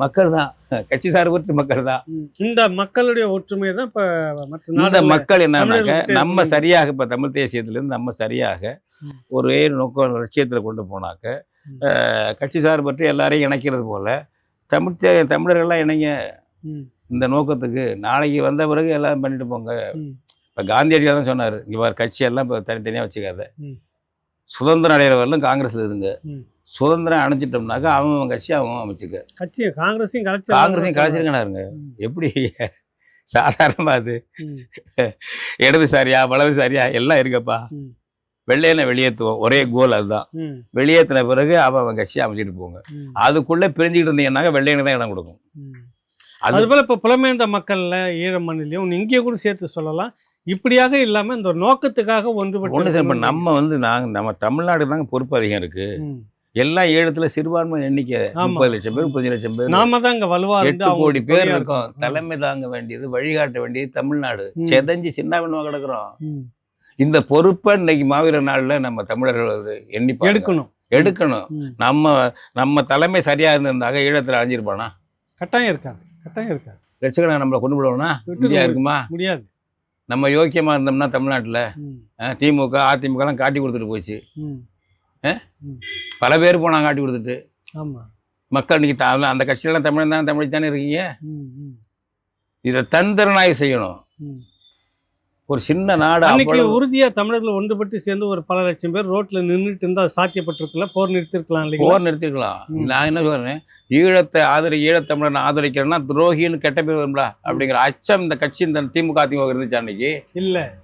மக்கள் தான் கட்சி சார்பற்ற மக்கள் தான். இந்த மக்களுடைய ஒற்றுமை தான் இப்ப மற்ற இந்த மக்கள் என்னன்னாக்க நம்ம. சரியாக இப்ப தமிழ் தேசியத்திலிருந்து நம்ம சரியாக. ஒரே நோக்கம் லட்சியத்துல கொண்டு போனாக்க கட்சி சார்பற்ற எல்லாரையும் இணைக்கிறது போல தமிழ் தமிழர்கள்லாம் இணைங்க. இந்த நோக்கத்துக்கு நாளைக்கு வந்த பிறகு எல்லாம் பண்ணிட்டு போங்க. இப்போ காந்தியடிகள் தான் சொன்னார் இவர் கட்சியெல்லாம் இப்போ தனித்தனியாக வச்சுக்காத. சுதந்திரம் அடைகிற வரலும் காங்கிரஸ்ல இருங்க. சுதந்திரம் அணைச்சிட்டோம்னாக்கா அவன் அவன் கட்சி அவன் அமைச்சுக்க. கட்சி காங்கிரஸையும் கலைச்சு காங்கிரஸையும் கலைச்சிருக்காருங்க எப்படி? சாதாரணமா அது. இடதுசாரியா வலதுசாரியா எல்லாம் இருக்கப்பா. வெள்ளையனை வெளியேற்றுவோம் ஒரே கோல் அதுதான். வெளியேற்றின பிறகு அவன் அவன் கட்சியை அமைச்சிட்டு போங்க. அதுக்குள்ள பிரிஞ்சுக்கிட்டு இருந்தீங்கன்னாக்க வெள்ளையனுக்கு தான் இடம் கொடுக்கும். அது போல இப்ப புலமேந்த மக்கள்ல ஈழ மண்ணிலையும் இங்கே கூட சேர்த்து சொல்லலாம். இப்படியாக இல்லாம இந்த நோக்கத்துக்காக ஒன்றுபட்டு ஒன்று இருக்கணும். நம்ம வந்து நாங்க நம்ம தமிழ்நாடு தாங்க பொறுப்பு அதிகம் இருக்கு. ம். எல்லா ஈழத்துல சிறுபான்மை எண்ணிக்கை. முப்பது லட்சம் பேர் முப்பது லட்சம் பேர். நாம தான் இங்க வலுவா எட்டு கோடி பேர் இருக்கோம். தலைமை தாங்க வேண்டியது வழிகாட்ட வேண்டியது தமிழ்நாடு. செதஞ்சு சின்ன பின்னமா கிடக்குறோம். இந்த பொறுப்பை இன்னைக்கு மாவீரர் நாள்ல நம்ம தமிழர்கள் எண்ணி. எடுக்கணும். எடுக்கணும். நம்ம நம்ம தலைமை சரியா இருந்திருந்தாங்க ஈழத்துல அழிஞ்சிருப்பானா கட்டாயம் இருக்காது. கட்டாயம் இருக்காது. லட்சக்கணக்கான நம்மளை கொண்டு போடுவோம்னா? இந்தியா இருக்குமா? முடியாது. நம்ம யோக்கியமா இருந்தோம்னா தமிழ்நாட்டுல? திமுக அதிமுக எல்லாம் காட்டி கொடுத்துட்டு போச்சு. பல பேர் போனாங்க காட்டி கொடுத்துட்டு. ஆமா. மக்கள் இன்னைக்கு அந்த கட்சியெல்லாம் தமிழ் தானே தமிழ் தானே இருக்கீங்க. இதை தந்திரனாய் செய்யணும். ஒரு சின்ன நாடு அன்னைக்கு அவ்வளவு- உறுதியா தமிழர்கள் ஒன்றுபட்டு சேர்ந்து ஒரு பல லட்சம் பேர் ரோட்ல நின்றுட்டு இருந்தா அது சாத்தியப்பட்டிருக்குல்ல? போர் நிறுத்திருக்கலாம் இல்லைங்களா? போர் நிறுத்திருக்கலாம். நான் என்ன சொல்றேன்? ஈழத்தை ஆதரி ஈழத்தமிழனை ஆதரிக்கிறேன்னா துரோகின்னு கெட்ட பேர் வரும்ல? அப்படிங்கிற அச்சம் இந்த கட்சி இந்த திமுக அதிமுக இருந்துச்சு அன்னைக்கு. இல்ல.